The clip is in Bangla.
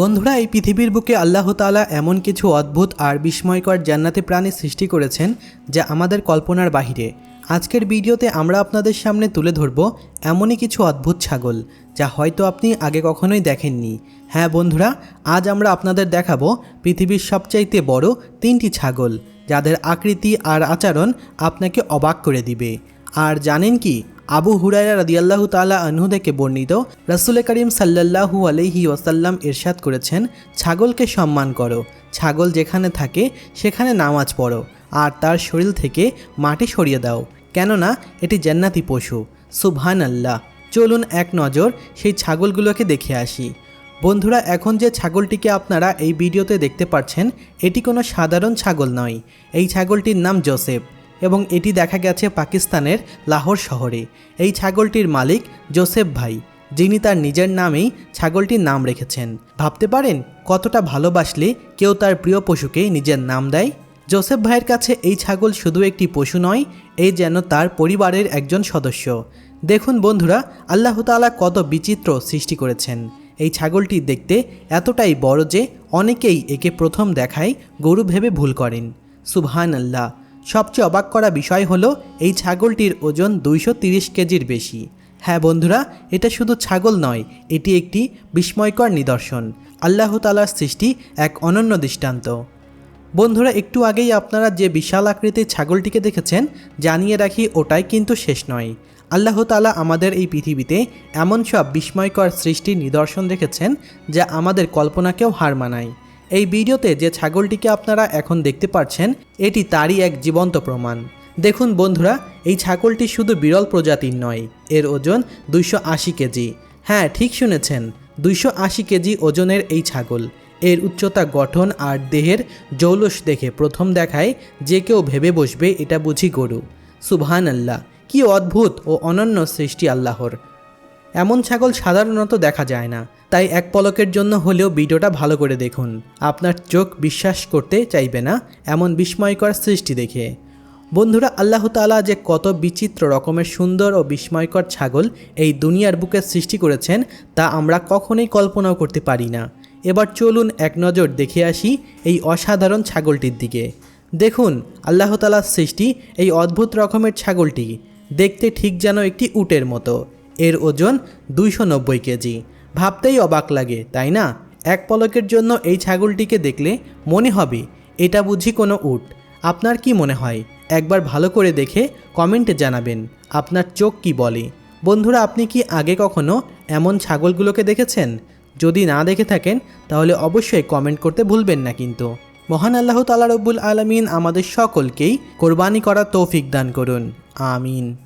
বন্ধুরা, এই পৃথিবীর বুকে আল্লাহ তাআলা এমন কিছু অদ্ভুত আর বিস্ময়কর জান্নাতি প্রাণী সৃষ্টি করেছেন যা আমাদের কল্পনার বাহিরে। আজকের ভিডিওতে আমরা আপনাদের সামনে তুলে ধরব এমনই কিছু অদ্ভুত ছাগল যা হয়তো আপনি আগে কখনোই দেখেননি। হ্যাঁ বন্ধুরা, আজ আমরা আপনাদের দেখাবো পৃথিবীর সবচাইতে বড় তিনটি ছাগল, যাদের আকৃতি আর আচরণ আপনাকে অবাক করে দিবে। আর জানেন কি আবু হুরায়রা রাদিয়াল্লাহু তাআলা আনহু থেকে বর্ণিত, রাসূল করিম সাল্লাল্লাহু আলাইহি ওয়াসাল্লাম ইরশাদ করেছেন, ছাগলকে সম্মান করো। ছাগল যেখানে থাকে, সেখানে নামাজ পড়ো। আর তার শরীর থেকে মাটি সরিয়ে দাও। কেননা, এটি জান্নাতি পশু। সুবহান আল্লাহ চলুন এক নজর সেই ছাগলগুলোকে দেখে আসি। বন্ধুরা, এখন যে ছাগলটিকে আপনারা এই ভিডিওতে দেখতে পাচ্ছেন এটি কোনো সাধারণ ছাগল নয়। এই ছাগলটির নাম জোসেফ। এবং এটি দেখা গেছে পাকিস্তানের লাহোর শহরে। এই ছাগলটির মালিক জোসেফ ভাই, যিনি তার নিজের নামেই ছাগলটির নাম রেখেছেন। ভাবতে পারেন কতটা ভালোবাসলে কেউ তার প্রিয় পশুকে নিজের নাম দেয়? জোসেফ ভাইয়ের কাছে এই ছাগল শুধু একটি পশু নয় এই যেন তার পরিবারের একজন সদস্য। দেখুন বন্ধুরা, আল্লাহ তাআলা কত বিচিত্র সৃষ্টি করেছেন। এই ছাগলটি দেখতে এতটাই বড় যে অনেকেই একে প্রথম দেখায় গরু ভেবে ভুল করেন। সুবহান আল্লাহ সবচেয়ে অবাক করা বিষয় হলো, এই ছাগলটির ওজন দুইশো তিরিশ কেজির বেশি। হ্যাঁ বন্ধুরা, এটা শুধু ছাগল নয়, এটি একটি বিস্ময়কর নিদর্শন। আল্লাহ তালার সৃষ্টি এক অনন্য দৃষ্টান্ত। বন্ধুরা, একটু আগেই আপনারা যে বিশাল আকৃতির ছাগলটিকে দেখেছেন, জানিয়ে রাখি ওটাই কিন্তু শেষ নয়। আল্লাহ তালা আমাদের এই পৃথিবীতে এমন সব বিস্ময়কর সৃষ্টির নিদর্শন রেখেছেন যা আমাদের কল্পনাকেও হার মানায়। এই ভিডিওতে যে ছাগলটিকে আপনারা এখন দেখতে পাচ্ছেন, এটি তারই এক জীবন্ত প্রমাণ। দেখুন বন্ধুরা, এই ছাগলটি শুধু বিরল প্রজাতির নয়, এর ওজন দুইশো আশি কেজি। হ্যাঁ ঠিক শুনেছেন, দুইশো আশি কেজি ওজনের এই ছাগল। এর উচ্চতা গঠন আর দেহের জৌলস দেখে প্রথম দেখায় যে কেউ ভেবে বসবে এটা বুঝি গরু। সুবহান আল্লাহ কি অদ্ভুত ও অনন্য সৃষ্টি আল্লাহর। এমন ছাগল সাধারণত দেখা যায় না, তাই এক পলকের জন্য হলেও ভিডিওটা ভালো করে দেখুন। আপনার চোখ বিশ্বাস করতে চাইবে না, এমন বিস্ময়কর সৃষ্টি দেখে। বন্ধুরা, আল্লাহ তাআলা যে কত বিচিত্র রকমের সুন্দর ও বিস্ময়কর ছাগল এই দুনিয়ার বুকে সৃষ্টি করেছেন, তা আমরা কখনোই কল্পনাও করতে পারি না। এবার চলুন এক নজর দেখে আসি এই অসাধারণ ছাগলটির দিকে। দেখুন, আল্লাহ তালার সৃষ্টি এই অদ্ভুত রকমের ছাগলটি, দেখতে ঠিক যেন একটি উটের মতো। এর ওজন দুইশো নব্বই কেজি। ভাবতেই অবাক লাগে, তাই না? এক পলকের জন্য এই ছাগলটিকে দেখলে মনে হবে, এটা বুঝি কোনো উট। আপনার কি মনে হয়? একবার ভালো করে দেখে কমেন্টে জানাবেন, আপনার চোখ কি বলে? বন্ধুরা, আপনি কি আগে কখনো এমন ছাগলগুলোকে দেখেছেন? যদি না দেখে থাকেন, তাহলে অবশ্যই কমেন্ট করতে ভুলবেন না কিন্তু। মহান আল্লাহ তালা রব্বুল আলমিন আমাদের সকলকেই কোরবানি করার তৌফিক দান করুন। আমিন।